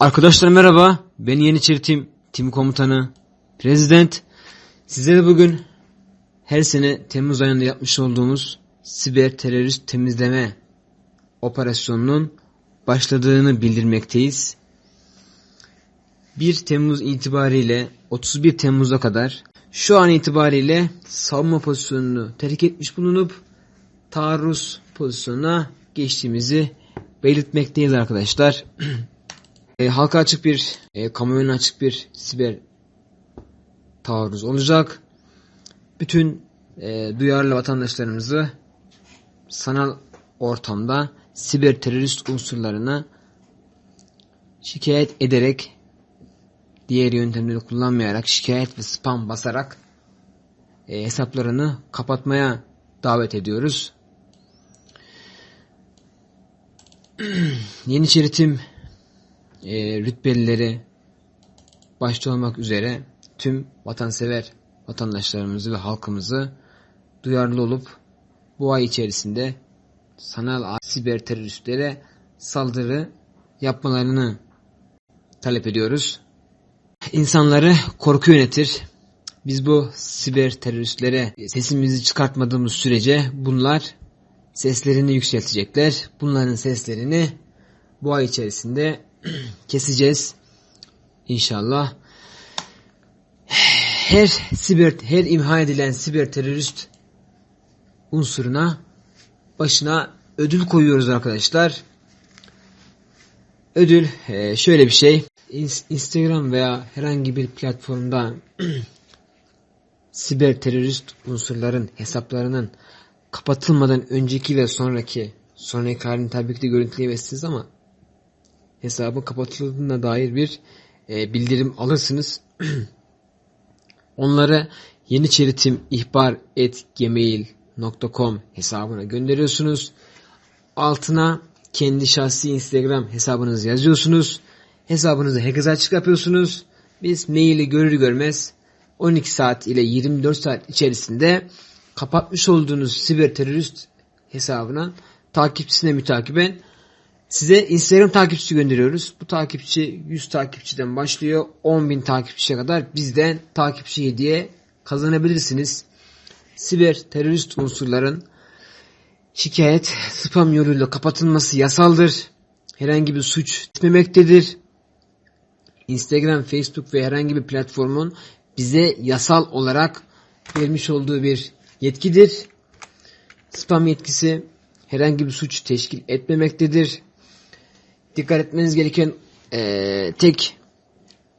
Arkadaşlar merhaba. Ben Yeniçeri Tim, tim komutanı, prezident. Sizlere bugün her sene Temmuz ayında yapmış olduğumuz siber terörist temizleme operasyonunun başladığını bildirmekteyiz. 1 Temmuz itibariyle 31 Temmuz'a kadar şu an itibariyle savunma pozisyonunu terk etmiş bulunup taarruz pozisyonuna geçtiğimizi belirtmekteyiz arkadaşlar. e, halka açık bir, e, kamuoyuna açık bir siber taarruz olacak. Bütün e, duyarlı vatandaşlarımızı sanal ortamda siber terörist unsurlarına şikayet ederek diğer yöntemleri kullanmayarak şikayet ve spam basarak e, hesaplarını kapatmaya davet ediyoruz. Yeniçeri Tim e, rütbelileri başta olmak üzere tüm vatansever vatandaşlarımızı ve halkımızı duyarlı olup bu ay içerisinde sanal siber teröristlere saldırı yapmalarını talep ediyoruz. İnsanları korku yönetir. Biz bu siber teröristlere sesimizi çıkartmadığımız sürece bunlar seslerini yükseltecekler. Bunların seslerini bu ay içerisinde keseceğiz. İnşallah. Her siber her imha edilen siber terörist unsuruna başına ödül koyuyoruz arkadaşlar. Ödül e, şöyle bir şey. Instagram veya herhangi bir platformda siber terörist unsurların hesaplarının kapatılmadan önceki ve sonraki sonraki halini tabii ki de görüntüleyemezsiniz ama hesabın kapatıldığına dair bir e, bildirim alırsınız. Onları yeniçeritim ihbar et gmail.com hesabına gönderiyorsunuz. Altına kendi şahsi Instagram hesabınızı yazıyorsunuz. Hesabınızı herkese açık yapıyorsunuz. Biz maili görür görmez 12 saat ile 24 saat içerisinde kapatmış olduğunuz siber terörist hesabına takipçisine mütakiben size Instagram takipçisi gönderiyoruz. Bu takipçi 100 takipçiden başlıyor. 10.000 takipçiye kadar bizden takipçi hediye kazanabilirsiniz. Siber terörist unsurların şikayet spam yoluyla kapatılması yasaldır. Herhangi bir suç etmemektedir. Instagram, Facebook ve herhangi bir platformun bize yasal olarak vermiş olduğu bir yetkidir. Spam yetkisi herhangi bir suç teşkil etmemektedir. Dikkat etmeniz gereken ee, tek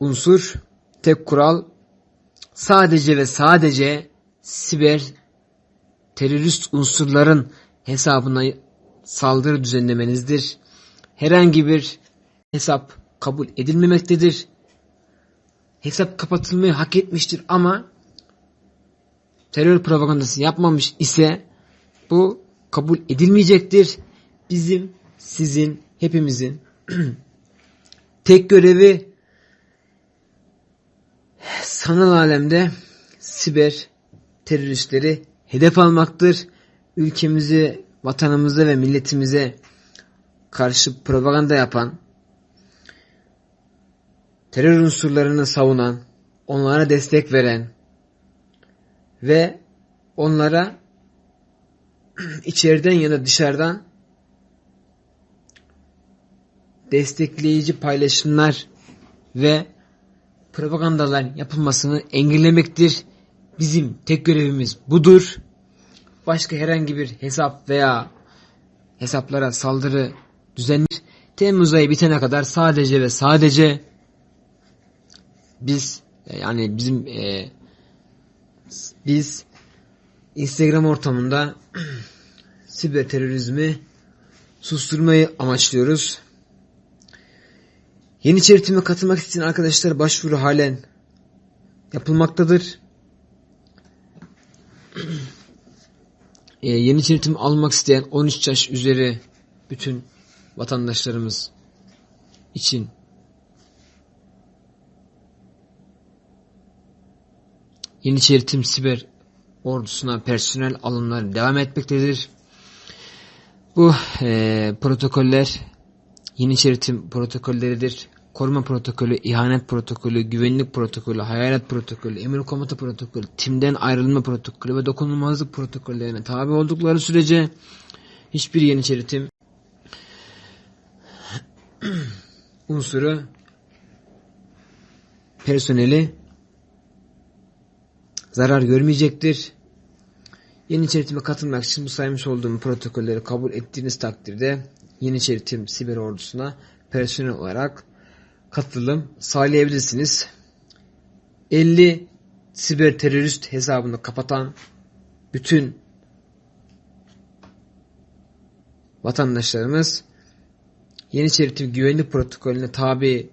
unsur, tek kural sadece ve sadece siber terörist unsurların hesabına saldırı düzenlemenizdir. Herhangi bir hesap kabul edilmemektedir. Hesap kapatılmayı hak etmiştir ama terör propagandası yapmamış ise bu kabul edilmeyecektir. Bizim, sizin, hepimizin tek görevi sanal alemde siber teröristleri hedef almaktır. Ülkemizi, vatanımıza ve milletimize karşı propaganda yapan, terör unsurlarını savunan, onlara destek veren ve onlara içeriden ya da dışarıdan destekleyici paylaşımlar ve propagandalar yapılmasını engellemektir. Bizim tek görevimiz budur. Başka herhangi bir hesap veya hesaplara saldırı düzenlenir. Temmuz ayı bitene kadar sadece ve sadece biz e, yani bizim e, biz Instagram ortamında siber terörizmi susturmayı amaçlıyoruz. Yeni çeritime katılmak isteyen arkadaşlar başvuru halen yapılmaktadır. ee, yeni çeritim almak isteyen 13 yaş üzeri bütün vatandaşlarımız için Yeni çeritim siber ordusuna personel alımları devam etmektedir. Bu e, protokoller Yeniçeri tim protokolleridir. koruma protokolü, ihanet protokolü, güvenlik protokolü, hayalet protokolü, emir komuta protokolü, timden ayrılma protokolü ve dokunulmazlık protokollerine tabi oldukları sürece hiçbir Yeniçeritim unsuru personeli zarar görmeyecektir. Yeniçeritime katılmak için bu saymış olduğum protokolleri kabul ettiğiniz takdirde Yeniçeritim siber ordusuna personel olarak katılım sağlayabilirsiniz. 50 siber terörist hesabını kapatan bütün vatandaşlarımız Yeniçeritim güvenlik protokolüne tabi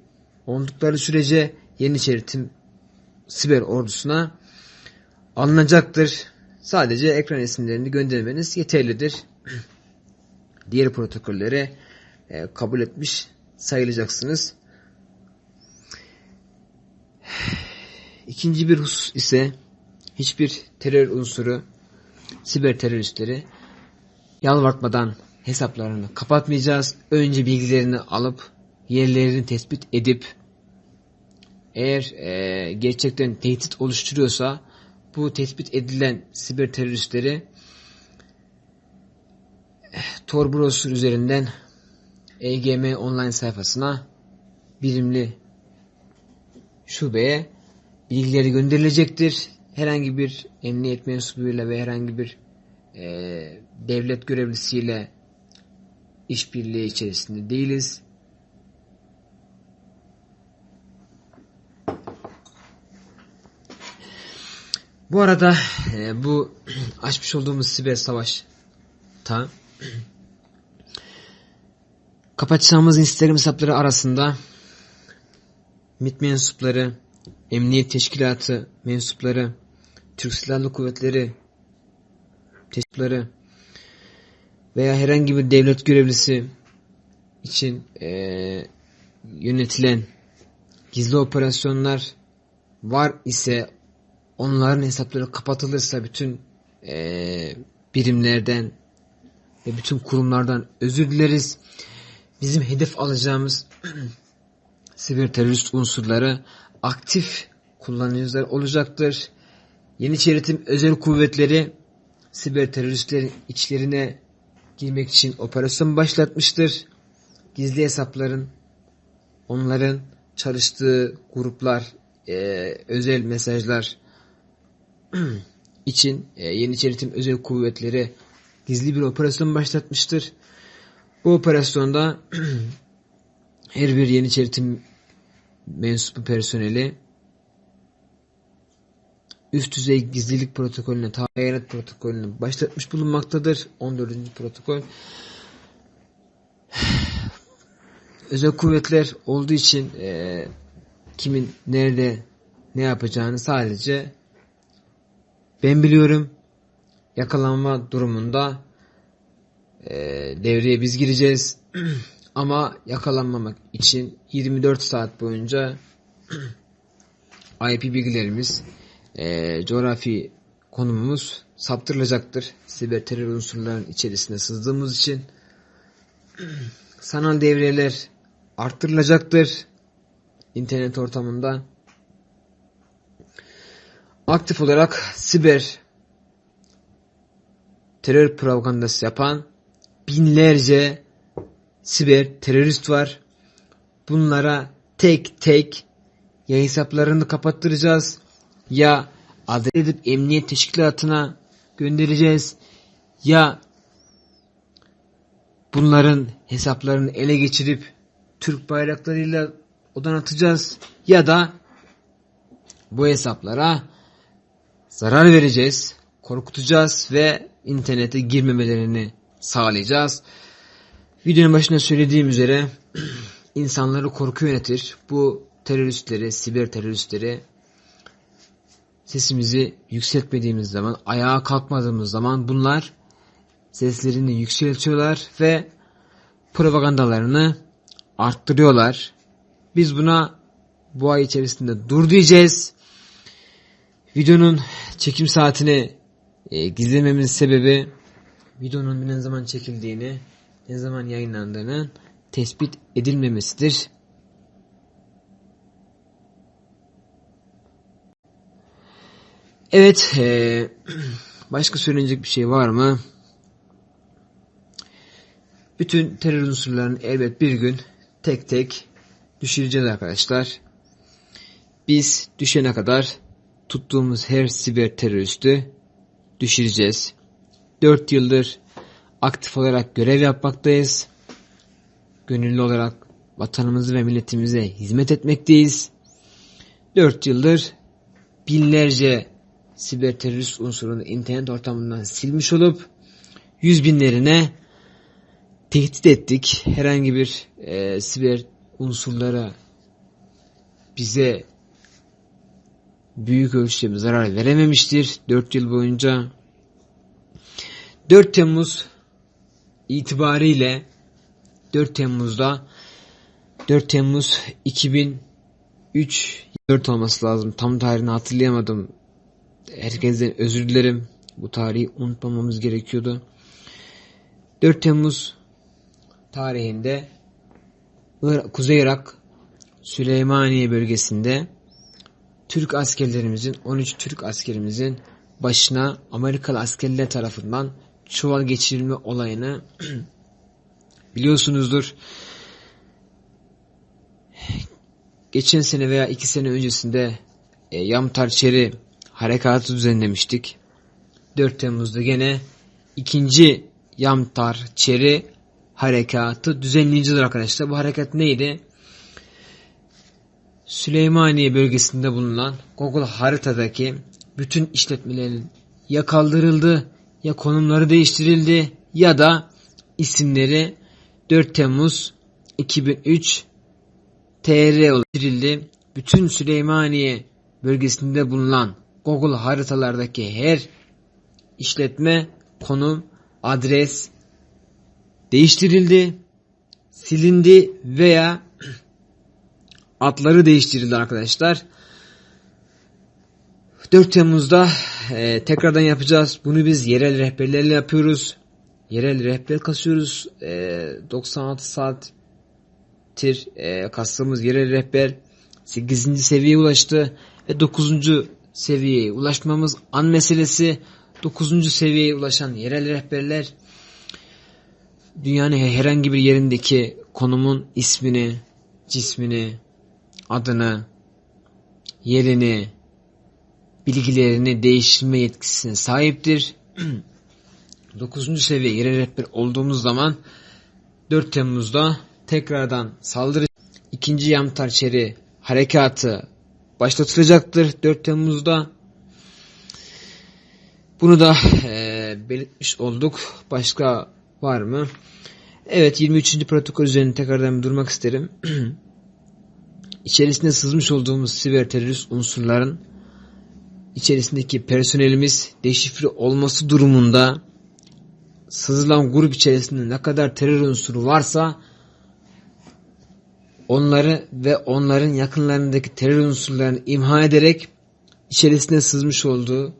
oldukları sürece Yeniçeritim siber ordusuna alınacaktır. Sadece ekran isimlerini göndermeniz yeterlidir. Diğer protokolleri e, kabul etmiş sayılacaksınız. İkinci bir husus ise hiçbir terör unsuru siber teröristleri yalvartmadan hesaplarını kapatmayacağız. Önce bilgilerini alıp yerlerini tespit edip eğer e, gerçekten tehdit oluşturuyorsa bu tespit edilen siber teröristleri Tor browser üzerinden EGM online sayfasına birimli şubeye bilgileri gönderilecektir. Herhangi bir emniyet mensubuyla ve herhangi bir e, devlet görevlisiyle işbirliği içerisinde değiliz. Bu arada e, bu açmış olduğumuz siber savaşta kapatacağımız Instagram hesapları arasında MİT mensupları, Emniyet Teşkilatı mensupları, Türk Silahlı Kuvvetleri teşkilatları veya herhangi bir devlet görevlisi için e, yönetilen gizli operasyonlar var ise onların hesapları kapatılırsa bütün e, birimlerden ve bütün kurumlardan özür dileriz. Bizim hedef alacağımız siber terörist unsurları aktif kullanıcılar olacaktır. Yeniçeritim özel kuvvetleri siber teröristlerin içlerine girmek için operasyon başlatmıştır. Gizli hesapların onların çalıştığı gruplar, e, özel mesajlar için e, Yeniçeritim özel kuvvetleri gizli bir operasyon başlatmıştır. Bu operasyonda her bir Yeniçeritim mensubu personeli üst düzey gizlilik protokolüne, tahayyülat protokolünü başlatmış bulunmaktadır. 14. protokol. Özel kuvvetler olduğu için e, kimin nerede ne yapacağını sadece ben biliyorum. Yakalanma durumunda e, devreye biz gireceğiz. Ama yakalanmamak için 24 saat boyunca IP bilgilerimiz, e, coğrafi konumumuz saptırılacaktır. Siber terör unsurlarının içerisine sızdığımız için sanal devreler arttırılacaktır. internet ortamında aktif olarak siber terör propagandası yapan binlerce siber terörist var. Bunlara tek tek ya hesaplarını kapattıracağız ya adres edip emniyet teşkilatına göndereceğiz ya bunların hesaplarını ele geçirip Türk bayraklarıyla odan atacağız ya da bu hesaplara zarar vereceğiz, korkutacağız ve internete girmemelerini sağlayacağız. Videonun başında söylediğim üzere insanları korku yönetir. Bu teröristleri, siber teröristleri sesimizi yükseltmediğimiz zaman, ayağa kalkmadığımız zaman bunlar seslerini yükseltiyorlar ve propagandalarını arttırıyorlar. Biz buna bu ay içerisinde dur diyeceğiz. Videonun çekim saatini e, gizlememin sebebi videonun ne zaman çekildiğini, ne zaman yayınlandığını tespit edilmemesidir. Evet, e, başka söylenecek bir şey var mı? Bütün terör unsurlarını elbet bir gün tek tek düşüreceğiz arkadaşlar. Biz düşene kadar tuttuğumuz her siber teröristi düşüreceğiz. 4 yıldır aktif olarak görev yapmaktayız. Gönüllü olarak vatanımızı ve milletimize hizmet etmekteyiz. 4 yıldır binlerce siber terörist unsurunu internet ortamından silmiş olup yüz binlerine tehdit ettik. Herhangi bir e, siber unsurlara bize büyük ölçüde zarar verememiştir 4 yıl boyunca. 4 Temmuz itibariyle 4 Temmuz'da 4 Temmuz 2003 4 olması lazım. Tam tarihini hatırlayamadım. Herkesten özür dilerim. Bu tarihi unutmamamız gerekiyordu. 4 Temmuz tarihinde Kuzey Irak Süleymaniye bölgesinde Türk askerlerimizin 13 Türk askerimizin başına Amerikalı askerler tarafından çuval geçirilme olayını biliyorsunuzdur. Geçen sene veya iki sene öncesinde e, Yamtar Çeri harekatı düzenlemiştik. 4 Temmuz'da gene ikinci Yamtar Çeri harekatı düzenleyeceğiz arkadaşlar. Bu harekat neydi? Süleymaniye bölgesinde bulunan Google haritadaki bütün işletmelerin ya kaldırıldı ya konumları değiştirildi ya da isimleri 4 Temmuz 2003 TR oluşturuldu. Bütün Süleymaniye bölgesinde bulunan Google haritalardaki her işletme, konum, adres değiştirildi, silindi veya adları değiştirildi arkadaşlar. 4 Temmuz'da e, tekrardan yapacağız. Bunu biz yerel rehberlerle yapıyoruz. Yerel rehber kasıyoruz. E, 96 saattir e, kastığımız yerel rehber 8. seviyeye ulaştı ve 9. seviyeye ulaşmamız an meselesi. 9. seviyeye ulaşan yerel rehberler dünyanın herhangi bir yerindeki konumun ismini, cismini, adını, yerini, bilgilerini değiştirme yetkisine sahiptir. 9. seviye yerel rehber olduğumuz zaman 4 Temmuz'da tekrardan saldırı ikinci Yamtar Çeri harekatı başlatılacaktır 4 Temmuz'da. Bunu da e, belirtmiş olduk. Başka var mı? Evet 23. protokol üzerine tekrardan bir durmak isterim. İçerisine sızmış olduğumuz siber terörist unsurların içerisindeki personelimiz deşifre olması durumunda sızılan grup içerisinde ne kadar terör unsuru varsa onları ve onların yakınlarındaki terör unsurlarını imha ederek içerisine sızmış olduğu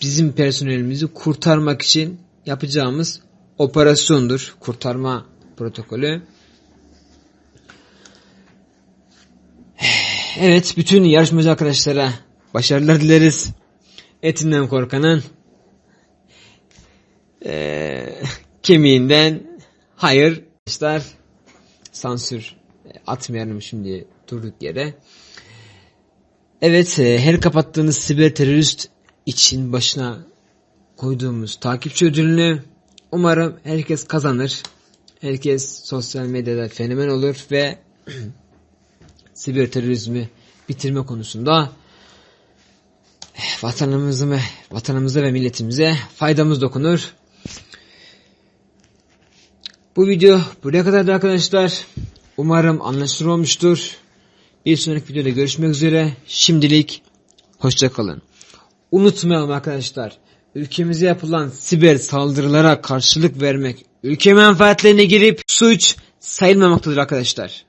bizim personelimizi kurtarmak için yapacağımız operasyondur. Kurtarma protokolü. Evet, bütün yarışmacı arkadaşlara başarılar dileriz. Etinden korkanın eee, kemiğinden hayır. Arkadaşlar sansür atmayalım şimdi durduk yere. Evet, e, her kapattığınız siber terörist için başına koyduğumuz takipçi ödülünü umarım herkes kazanır. Herkes sosyal medyada fenomen olur ve siber terörizmi bitirme konusunda vatanımıza ve vatanımıza ve milletimize faydamız dokunur. Bu video buraya kadardı arkadaşlar. Umarım anlaşılır olmuştur. Bir sonraki videoda görüşmek üzere. Şimdilik hoşçakalın. Unutmayalım arkadaşlar. Ülkemize yapılan siber saldırılara karşılık vermek ülke menfaatlerine girip suç sayılmamaktadır arkadaşlar.